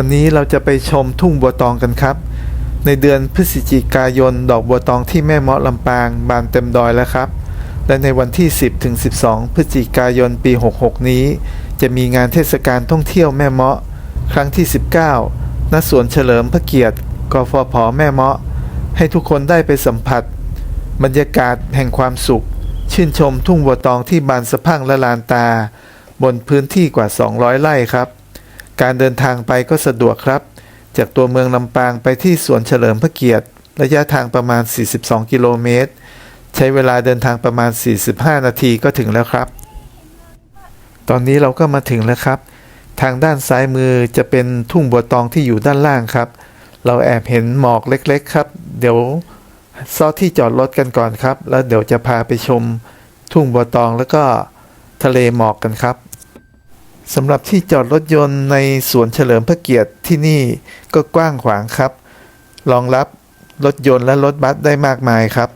วันนี้เราจะไปชมทุ่งบัวตองกันครับ ในเดือนพฤศจิกายน ดอกบัวตองที่แม่เมาะลำปางบานเต็มดอยแล้วครับ และในวันที่ 10ถึง12 พฤศจิกายนปี 66 นี้ จะมีงานเทศกาลท่องเที่ยวแม่เมาะ ครั้งที่ 19 ณ สวนเฉลิมพระเกียรติ กฟผ แม่เมาะ ให้ทุกคนได้ไปสัมผัส บรรยากาศแห่งความสุข ชื่นชมทุ่งบัวตองที่บานสะพั่งและลานตา บนพื้นที่กว่า 200 ไร่ครับ การเดินทางไปก็สะดวกครับ จากตัวเมืองลำปางไปที่สวนเฉลิมพระเกียรติ ระยะทางประมาณ 42 กิโลเมตร ใช้เวลาเดินทางประมาณ 45 นาทีก็ถึงแล้วครับ ตอนนี้เราก็มาถึงแล้วครับ ทางด้านซ้ายมือจะเป็นทุ่งบัวตองที่อยู่ด้านล่างครับ เราแอบเห็นหมอกเล็กๆ ครับ เดี๋ยวซอที่จอดรถกันก่อนครับ แล้วเดี๋ยวจะพาไปชมทุ่งบัวตองแล้วก็ทะเลหมอกกันครับ สำหรับที่จอดรถยนต์ในสวนเฉลิมพระเกียรติที่นี่ก็กว้างขวางครับ รองรับรถยนต์และรถบัสได้มากมายครับ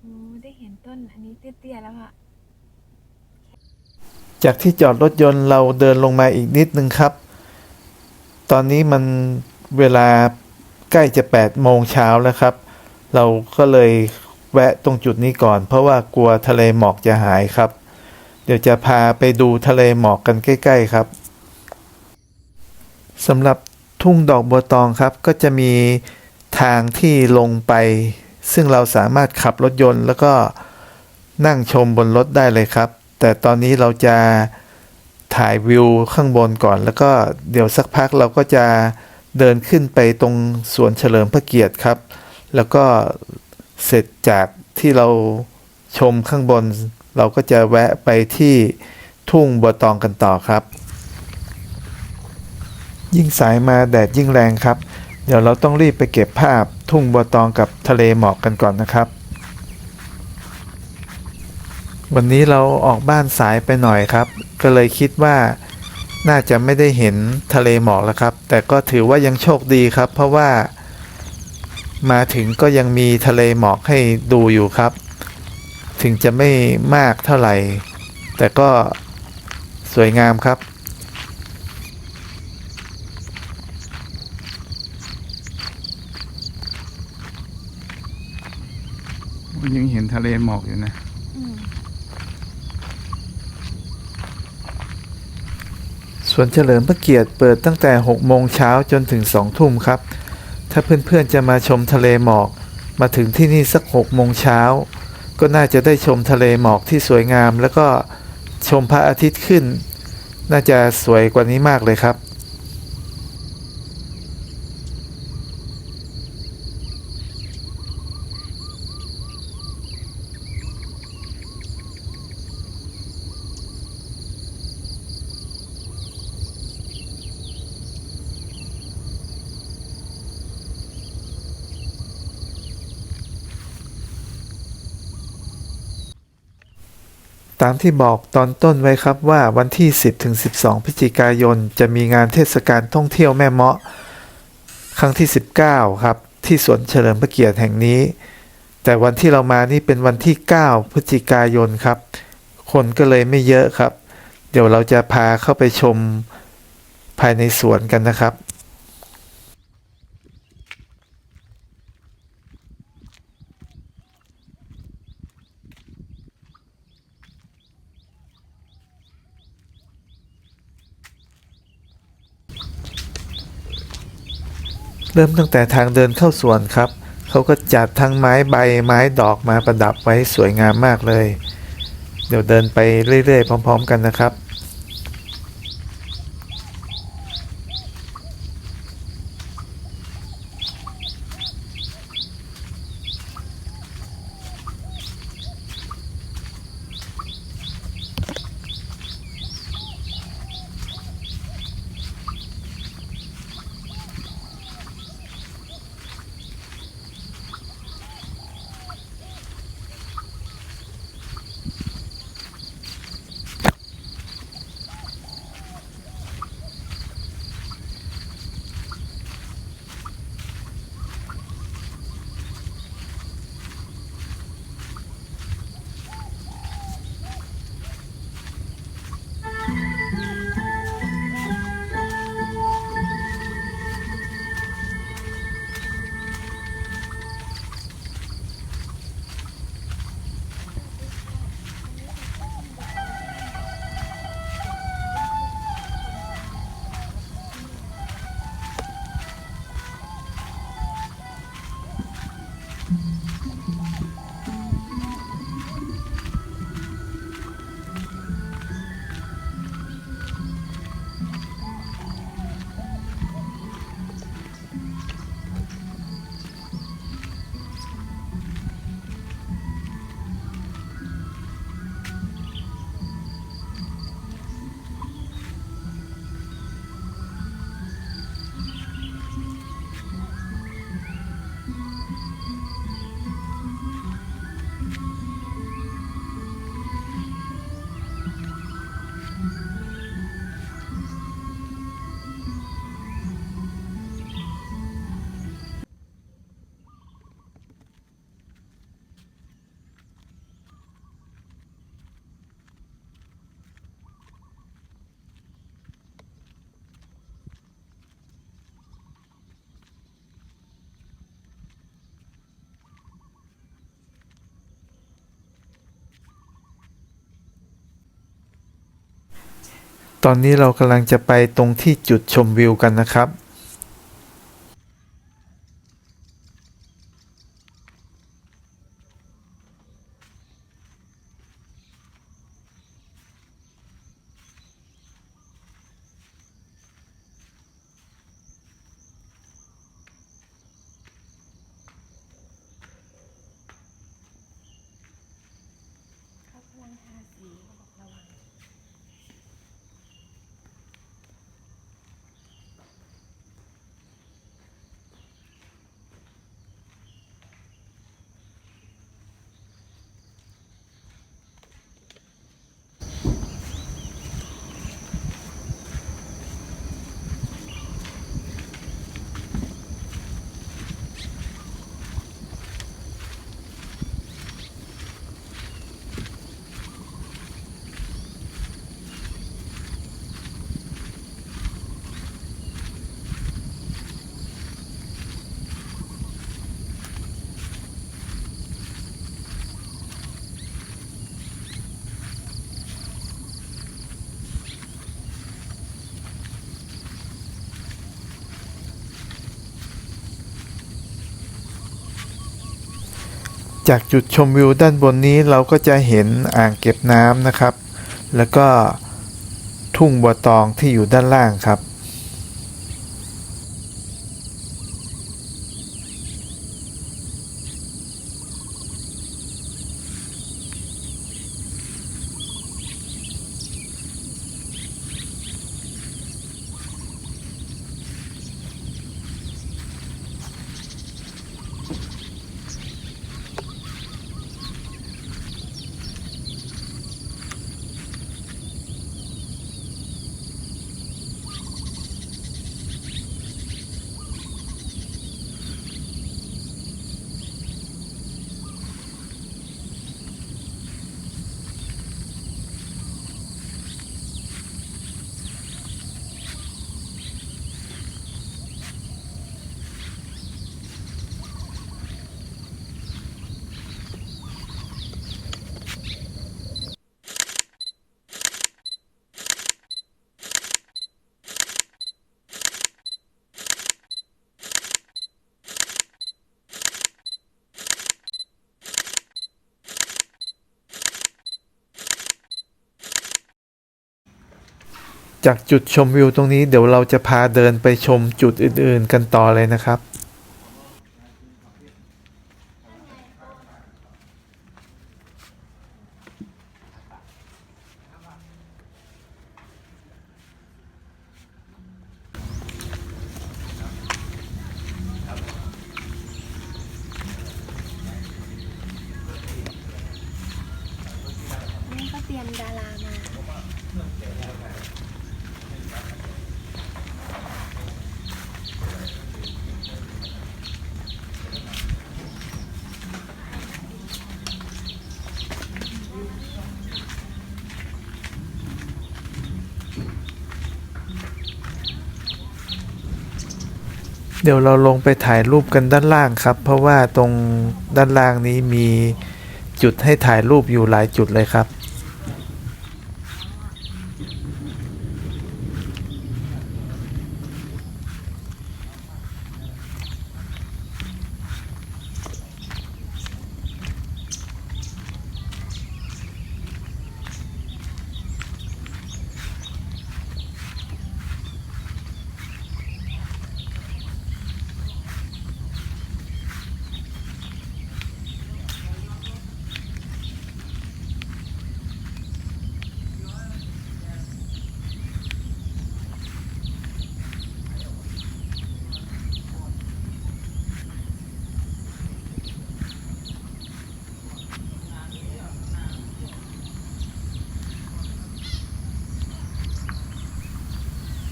โอ้ได้เห็นต้นอันนี้เตี้ยๆแล้วอะ จากที่จอดรถยนต์เราเดินลงมาอีกนิดนึงครับ ตอนนี้มันเวลาใกล้จะ8โมงเช้าแล้วครับ เราก็เลยแวะตรงจุดนี้ก่อน เพราะว่ากลัวทะเลหมอกจะหายครับ เดี๋ยวจะพาไปดูทะเลหมอกกันใกล้ ๆ ครับสำหรับทุ่งดอกบัวตองครับ ก็จะมีทางที่ลงไป ซึ่งเราสามารถขับรถยนต์ แล้วก็นั่งชมบนรถได้เลยครับ แต่ตอนนี้เราจะถ่ายวิวข้างบนก่อน แล้วก็เดี๋ยวสักพักเราก็จะเดินขึ้นไปตรงสวนเฉลิมพระเกียรติครับ แล้วก็เสร็จจากที่เราชมข้างบน เราก็จะแวะไปที่ทุ่งบัวตองกันต่อครับ ยิ่งสายมาแดดยิ่งแรงครับ เดี๋ยวเราต้องรีบไปเก็บภาพทุ่งบัวตองกับทะเลหมอกกันก่อนนะครับ วันนี้เราออกบ้านสายไปหน่อยครับ ก็เลยคิดว่าน่าจะไม่ได้เห็นทะเลหมอกแล้วครับ แต่ก็ถือว่ายังโชคดีครับ เพราะว่ามาถึงก็ยังมีทะเลหมอกให้ดูอยู่ครับ ถึงจะไม่มากเท่าไหร่ แต่ก็สวยงามครับยังเห็นทะเลหมอกอยู่นะ อืม ส วนเฉลิมพระเกียรติเปิดตั้งแต่ 6 โมงเช้าจนถึง 2 ทุ่มครับ ถ้าเพื่อนๆจะมาชมทะเลหมอก มาถึงที่นี่สัก 6 โมงเช้า ก็น่าจะได้ชมทะเลหมอกที่สวยงาม แล้วก็ชมพระอาทิตย์ขึ้น น่าจะสวยกว่านี้มากเลยครับ ตามที่บอกตอนต้นไว้ครับว่าวันที่ 10ถึง12 พฤศจิกายน จะมีงานเทศกาลท่องเที่ยวแม่เมาะ ครั้งที่ 19 ครับ ที่สวนเฉลิมพระเกียรติแห่งนี้ แต่วันที่เรามานี่เป็นวันที่ 9 พฤศจิกายนครับ คนก็เลยไม่เยอะครับ เดี๋ยวเราจะพาเข้าไปชมภายในสวนกันนะครับ เริ่มตั้งแต่ทางเดินเข้าสวนครับ เขาก็จัดทั้งไม้ใบไม้ดอกมาประดับไว้สวยงามมากเลย เดี๋ยวเดินไปเรื่อยๆ พร้อม ๆ กันนะครับ อนนี้เรากำลังจะไปตรงที่จุดชมวิวกันนะครับ จากจุดชมวิวด้านบนนี้เราก็จะเห็นอ่างเก็บน้ำนะครับ แล้วก็ทุ่งบัวตองที่อยู่ด้านล่างครับ จากจุดชมวิวตรงนี้เดี๋ยวเราจะพาเดินไปชมจุดอื่นๆ กันต่อเลยนะครับ เดี๋ยวเราลงไปถ่ายรูปกันด้านล่างครับ เพราะว่าตรงด้านล่างนี้มีจุดให้ถ่ายรูปอยู่หลายจุดเลยครับ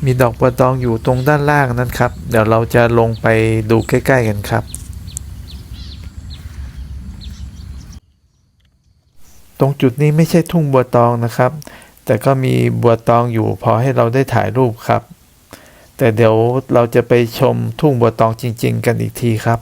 มีดอกบัวตองอยู่ตรงด้านล่างนั้นครับ เดี๋ยวเราจะลงไปดูใกล้ ๆ กันครับ ตรงจุดนี้ไม่ใช่ทุ่งบัวตองนะครับ แต่ก็มีบัวตองอยู่พอให้เราได้ถ่ายรูปครับ แต่เดี๋ยวเราจะไปชมทุ่งบัวตองจริง ๆ กันอีกทีครับ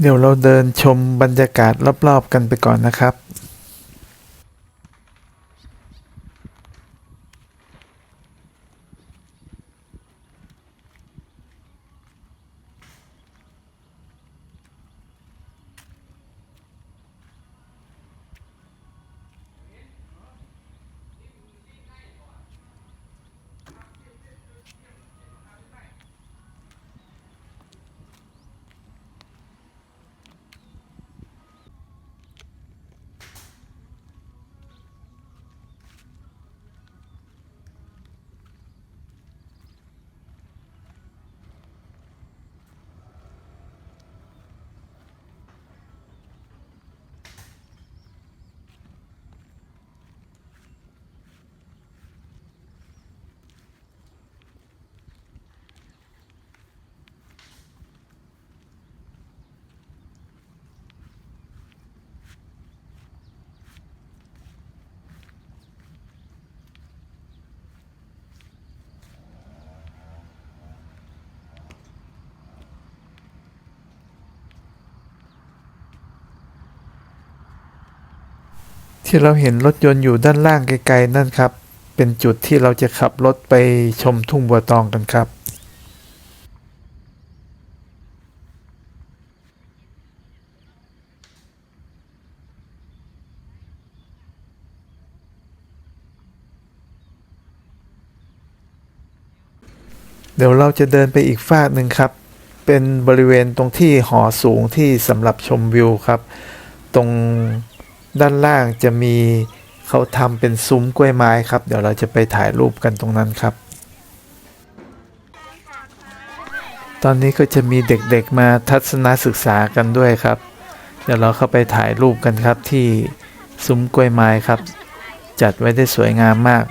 เดี๋ยวเราเดินชมบรรยากาศรอบๆกันไปก่อนนะครับ ที่เราเห็นรถยนต์อยู่ด้านล่างไกลๆนั่นครับ เป็นจุดที่เราจะขับรถไปชมทุ่งบัวตองกันครับเดี๋ยวเราจะเดินไปอีกฟากหนึ่งครับ เป็นบริเวณตรงที่หอสูงที่สำหรับชมวิวครับ ตรง ด้านล่างจะมีเขาทำเป็นซุ้มกล้วยไม้ครับ เดี๋ยวเราจะไปถ่ายรูปกันตรงนั้นครับ ตอนนี้ก็จะมีเด็กๆมาทัศนศึกษากันด้วยครับ เดี๋ยวเราเข้าไปถ่ายรูปกันครับที่ซุ้มกล้วยไม้ครับ จัดไว้ได้สวยงามมาก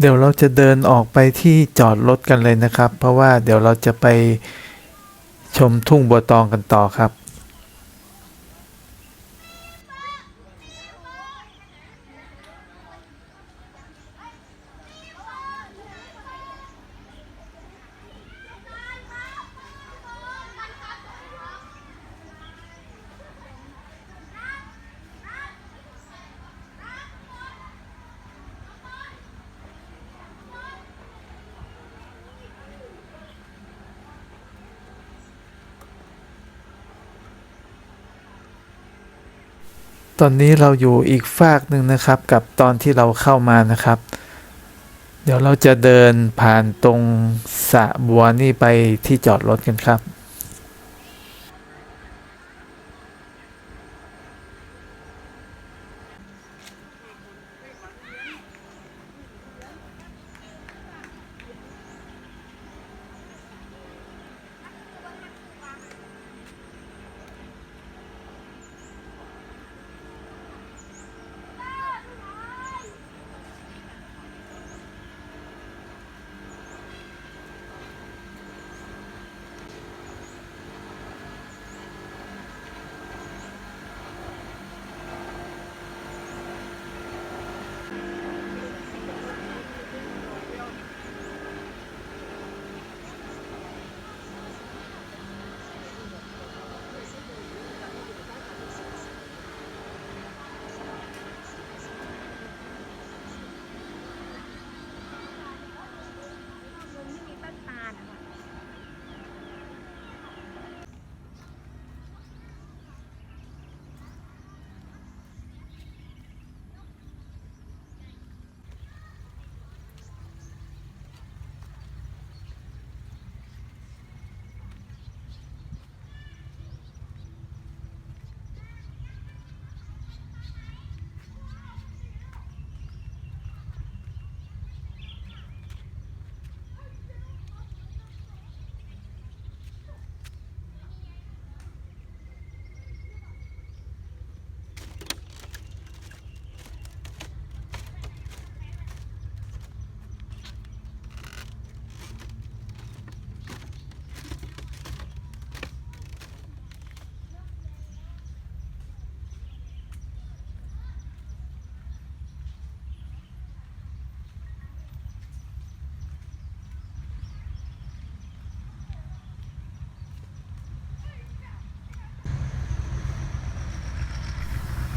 เดี๋ยวเราจะเดินออกไปที่จอดรถกันเลยนะครับ เพราะว่าเดี๋ยวเราจะไปชมทุ่งบัวตองกันต่อครับ ตอนนี้เราอยู่อีกฝากหนึ่งนะครับ กับตอนที่เราเข้ามานะครับ เดี๋ยวเราจะเดินผ่านตรงสะบัวนี่ไปที่จอดรถกันครับ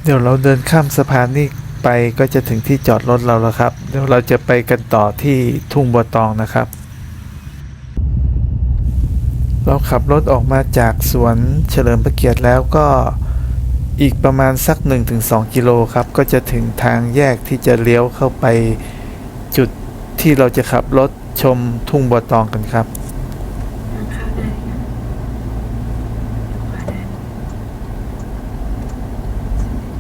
เดี๋ยวเราเดินข้ามสะพานนี่ไปก็จะถึงที่จอดรถเราแล้วครับ เดี๋ยวเราจะไปกันต่อที่ทุ่งบัวตองนะครับ เราขับรถออกมาจากสวนเฉลิมพระเกียรติแล้วก็อีกประมาณสัก 1-2 กิโลครับ ก็จะถึงทางแยกที่จะเลี้ยวเข้าไปจุดที่เราจะขับรถชมทุ่งบัวตองกันครับ ทางเข้าได้ค่ะขวาได้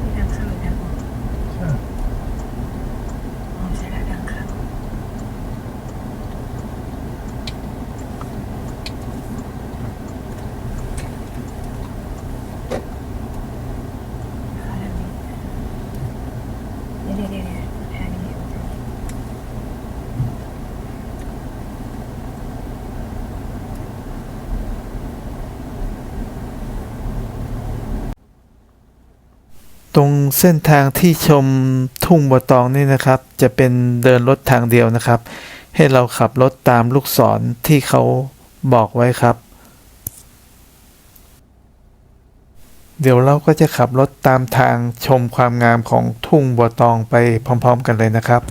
มีทางเข้าหรือทางออกออกใช่แล้วทางเข้าเข้าทางนี้เดี๋ยวเดี๋ยวเดี๋ยวเดี๋ยวทางนี้ ตรงเส้นทางที่ชมทุ่งบัวตองนี่นะครับ จะเป็นเดินรถทางเดียวนะครับ ให้เราขับรถตามลูกศรที่เขาบอกไว้ครับ เดี๋ยวเราก็จะขับรถตามทางชมความงามของทุ่งบัวตองไปพร้อมๆ กันเลยนะครับ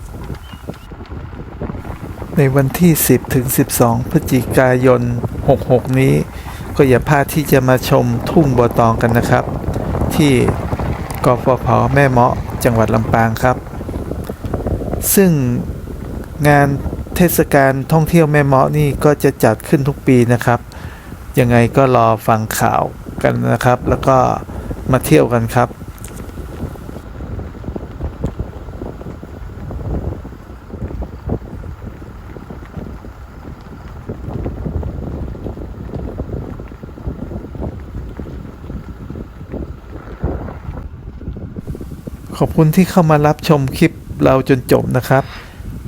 ในวันที่ 10ถึง12 พฤศจิกายน 66 นี้ ก็อย่าพลาดที่จะมาชมทุ่งบัวตองกันนะครับ ที่ กฟผแม่เมาะจังหวัดลำปางครับ ซึ่งงานเทศกาลท่องเที่ยวแม่เมาะนี่ก็จะจัดขึ้นทุกปีนะครับ ยังไงก็รอฟังข่าวกันนะครับ แล้วก็มาเที่ยวกันครับ ขอบคุณที่เข้ามารับชมคลิปเราจนจบนะครับ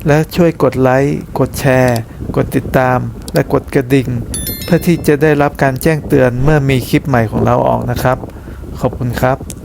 และช่วยกดไลค์ กดแชร์ กดติดตาม และกดกระดิ่ง เพื่อที่จะได้รับการแจ้งเตือนเมื่อมีคลิปใหม่ของเราออกนะครับ ขอบคุณครับ